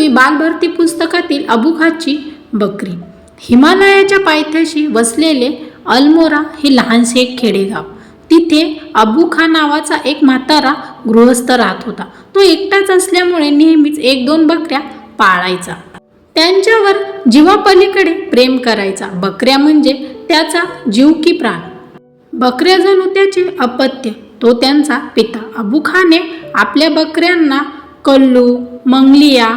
सोळावी बालभारती पुस्तकातील अबुखाची बकरी. हिमालयाच्या पायथ्याशी वसलेले अल्मोरा हे लहानसे एक खेडेगाव. तिथे अबू नावाचा एक म्हातारा गृहस्थ राहत होता. तो एकटाच असल्यामुळे नेहमीच एक दोन बकऱ्या पाळायचा. त्यांच्यावर जीवापलीकडे प्रेम करायचा. बकऱ्या म्हणजे त्याचा जीव की प्राण. बकऱ्या जणू त्याचे अपत्य. तो त्यांचा पिता. अबू खाने आपल्या बकऱ्यांना कल्लू मंगलिया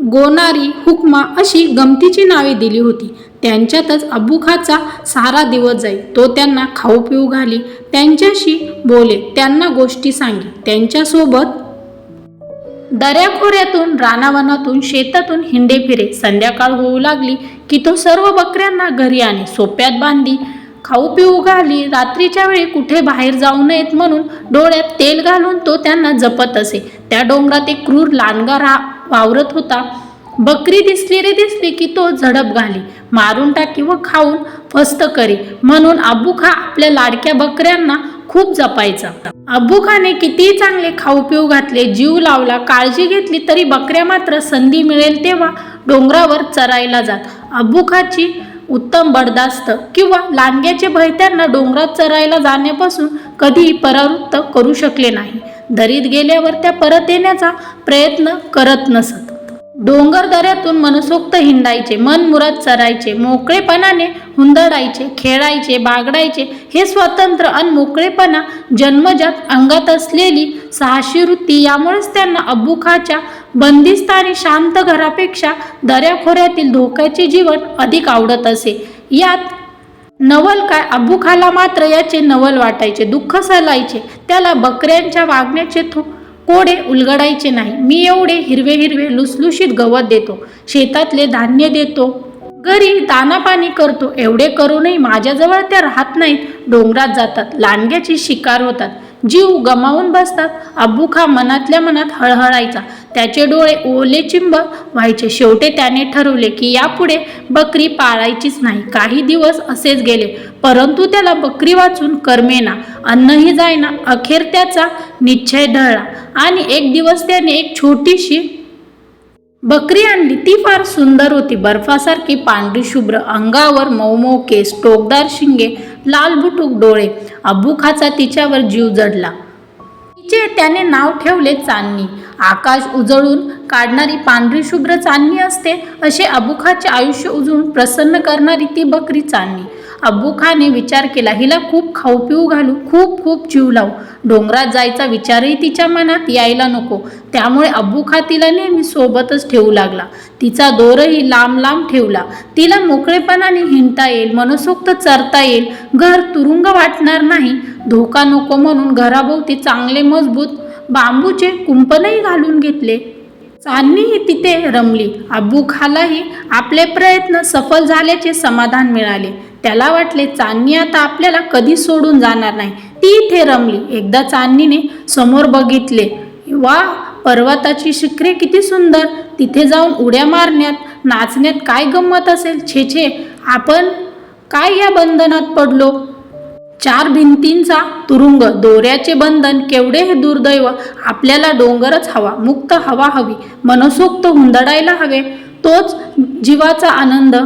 गोनारी हुकमा अशी गमतीची नावे दिली होती. त्यांच्यातच अबुखाचा सारा दिवस जाई. तो त्यांना खाऊ पिऊ घाली. त्यांच्याशी बोले. त्यांना गोष्टी सांगे. त्यांच्यासोबत दऱ्याखोऱ्यातून रानावनातून शेतातून हिंडे फिरे. संध्याकाळ होऊ लागली की तो सर्व बकऱ्यांना घरी आणे. सोप्यात बांधी खाऊ पिऊ घाली. रात्रीच्या वेळी कुठे बाहेर जाऊ नयेत म्हणून डोळ्यात तेल घालून तो त्यांना जपत असे. त्या डोंगरात एक क्रूर लांडगा राहा वावरत होता. बकरी दिसली रे दिसली की तो झडप घाली. मारून टाकी व खाऊन फस्त करी. म्हणून अब्बू खा आपल्या लाडक्या बकऱ्यांना खूप जपायचा. अब्बू खाने कितीही चांगले खाऊ पिऊ घातले जीव लावला काळजी घेतली तरी बकऱ्या मात्र संधी मिळेल तेव्हा डोंगरावर चरायला जात. अब्बू खाची उत्तम बडदास्त किंवा लांडग्याचे भय त्यांना डोंगरात चरायला जाण्यापासून कधीही परावृत्त करू शकले नाही. दरीत गेल्यावर त्या परत येण्याचा प्रयत्न करत नसत. डोंगर दऱ्यातून मनसोक्त हिंडायचे मन मुरत चरायचे मोकळेपणाने हुंदडायचे खेळायचे बागडायचे हे स्वतंत्र आणि मोकळेपणा जन्मजात अंगात असलेली साहशी वृत्ती यामुळेच त्यांना अबुखाच्या बंदिस्त आणि शांत घरापेक्षा दऱ्याखोऱ्यातील धोक्याचे जीवन अधिक आवडत असे. यात नवल काय? अबुखाला मात्र याचे नवल वाटायचे दुःख सलायचे त्याला बकऱ्यांच्या वागण्याचे थो कोडे उलगडायचे नाही. मी एवढे हिरवे हिरवे लुसलुशीत गवत देतो. शेतातले धान्य देतो. घरी दानापाणी करतो. एवढे करूनही माझ्याजवळ त्या राहत नाहीत. डोंगरात जातात. लांडग्याची शिकार होतात. जीव गमावून बसतात. अबुखा मनातल्या मनात हळहळायचा. त्याचे डोळे ओले चिंब व्हायचे. शेवटे त्याने ठरवले की यापुढे बकरी पाळायचीच नाही. काही दिवस असेच गेले. परंतु त्याला बकरी वाचून करमेना अन्नही जायना अखेर त्याचा निश्चय ढळला. आणि एक दिवस त्याने एक छोटीशी बकरी आणली ती फार सुंदर होती. बर्फासारखी पांढरी शुभ्र अंगावर मऊ केस टोकदार शिंगे लाल बुटूक डोळे. अबुखाचा तिच्यावर जीव जडला. तिचे त्याने नाव ठेवले चांदणी. आकाश उजळून काढणारी पांढरी शुभ्र चांदणी असते असे अबुखाचे आयुष्य उजळून प्रसन्न करणारी ती बकरी चांदणी. अबुखाने विचार केला हिला खूप खाऊ पिऊ घालू खूप खूप जीव लावू. डोंगरात जायचा विचारही तिच्या मनात यायला नको. त्यामुळे अबुखा तिला नेहमी सोबतच ठेवू लागला. तिचा दोरही लांब लांब ठेवला. तिला मोकळेपणाने हिंडता येईल मनसोक्त चरता येईल. घर तुरुंग वाटणार नाही. धोका नको म्हणून घराभोवती चांगले मजबूत बांबूचे कुंपणही घालून घेतले. चांदणीही तिथे रमली. अब्बू खालाही आपले प्रयत्न सफल झाल्याचे समाधान मिळाले. त्याला वाटले चांदणी आता आपल्याला कधी सोडून जाणार नाही. ती इथे रमली. एकदा चांदणीने समोर बघितले वा पर्वताची शिखरे किती सुंदर. तिथे जाऊन उड्या मारण्यात नाचण्यात काय गंमत असेल? छे छे आपण काय या बंधनात पडलो? चार भिंतींचा तुरुंग दोऱ्याचे बंधन केवढे हे दुर्दैव? आपल्याला डोंगरच हवा मुक्त हवा हवी मनसोक्त हुंदडायला हवे. तोच जीवाचा आनंद.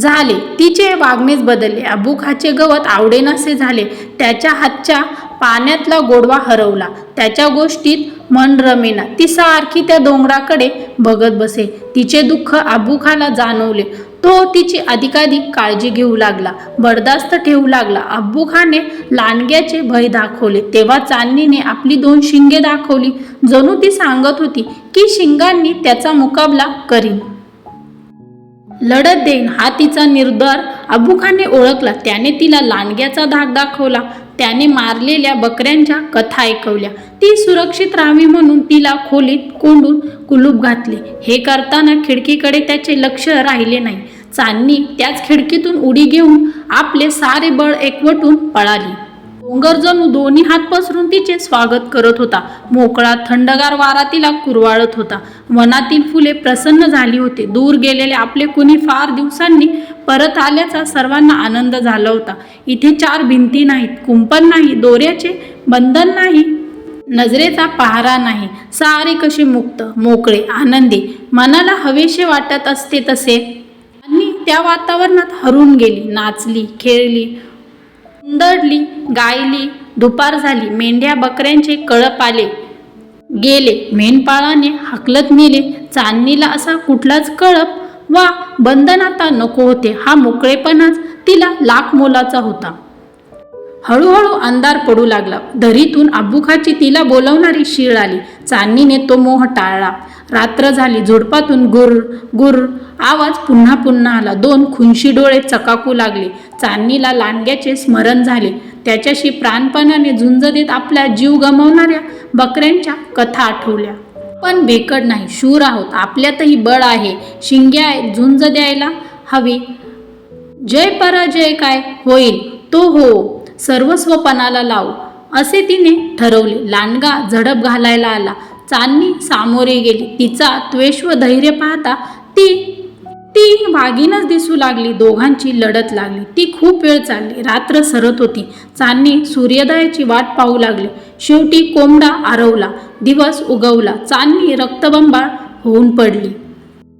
झाले. तिचे वागणेच बदलले. अबुखाचे गवत आवडेनासे झाले. त्याच्या हातच्या पाण्यातला गोडवा हरवला. त्याच्या गोष्टीत मन रमेना. ती सारखी त्या डोंगराकडे बघत बसे. तिचे दुःख अबुखाला जाणवले. तो तिची अधिकाधिक काळजी घेऊ लागला बरदास्त ठेवू लागला. अब्बुखाने लांडग्याचे भय दाखवले. तेव्हा चांदणीने आपली दोन शिंगे दाखवली. जणू ती सांगत होती की शिंगांनी त्याचा मुकाबला करीन. लढत देईन हा तिचा निर्धार अबुखाने ओळखला. त्याने तिला लांडग्याचा धाक दाखवला. त्याने मारलेल्या बकऱ्यांच्या कथा ऐकवल्या. ती सुरक्षित राहावी म्हणून तिला खोलीत कोंडून कुलूप घातले. हे करताना खिडकीकडे त्याचे लक्ष राहिले नाही. चांदणी त्याच खिडकीतून उडी घेऊन आपले सारे बळ एकवटून पळाली. डोंगर जणू दोन्ही हात पसरून तिचे स्वागत करत होता. मोकळा थंडगार वारा तिला कुरवाळत होता. वनातील फुले प्रसन्न झाली होती. दूर गेलेले आपले कुणी फार दिवसांनी परत आल्याचा सर्वांना आनंद झाला होता. इथे चार भिंती नाहीत कुंपण नाही दोऱ्याचे बंधन नाही नजरेचा पहारा नाही. सारे कशी मुक्त मोकळे आनंदी. मनाला हवेशी वाटत असते तसे. आणि त्या वातावरणात हरून गेली नाचली खेळली उंदडली गायली दुपार झाली मेंढ्या बकऱ्यांचे कळप आले. गेले. मेंढपाळाने हकलत नेले. चांदणीला असा कुठलाच कळप वा बंधन आता नको होते. हा मोकळेपणाच तिला लाख मोलाचा होता. हळूहळू अंधार पडू लागला. दरीतून अब्बुखाची तिला बोलवणारी शीळ आली. चांदणीने तो मोह टाळला. रात्र झाली. झुडपातून गुर गुर आवाज पुन्हा पुन्हा आला. दोन खुनशी डोळे चकाकू लागले. चांदणीला लांडग्याचे स्मरण झाले. त्याच्याशी प्राणपणाने झुंज देत आपल्या जीव गमावणाऱ्या बकऱ्यांच्या कथा आठवल्या. पण बेकड नाही. शूर आहोत. आपल्यातही बळ आहे. शिंग्या आहेत. झुंज द्यायला हवी. जय पराजय काय? होईल. तो हो. सर्वस्वपणाला लावू असे तिने ठरवले. लांडगा झडप घालायला आला. चांदणी सामोरे गेली. तिचा त्वेष व धैर्य पाहता ती ती वाघीनच दिसू लागली. दोघांची लढत लागली. ती खूप वेळ चालली. रात्र सरत होती. चांदणी सूर्योदयाची वाट पाहू लागली. शेवटी कोंबडा आरवला. दिवस उगवला. चांदणी रक्तबंबाळ होऊन पडली.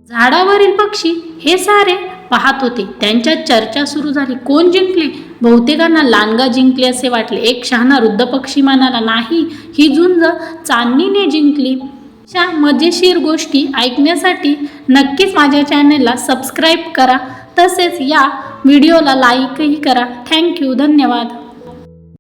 झाडावरील पक्षी हे सारे पाहत होते. त्यांच्यात चर्चा सुरू झाली. कोण जिंकले? बहुतेकांना लांगा जिंकले असे वाटले. एक शहाणा वृद्ध पक्षी म्हणाला नाही ही झुंज चांदणीने जिंकली. अशा मजेशीर गोष्टी ऐकण्यासाठी नक्कीच माझ्या चॅनलला सबस्क्राईब करा. तसेच या व्हिडिओला लाईकही करा. थँक्यू. धन्यवाद.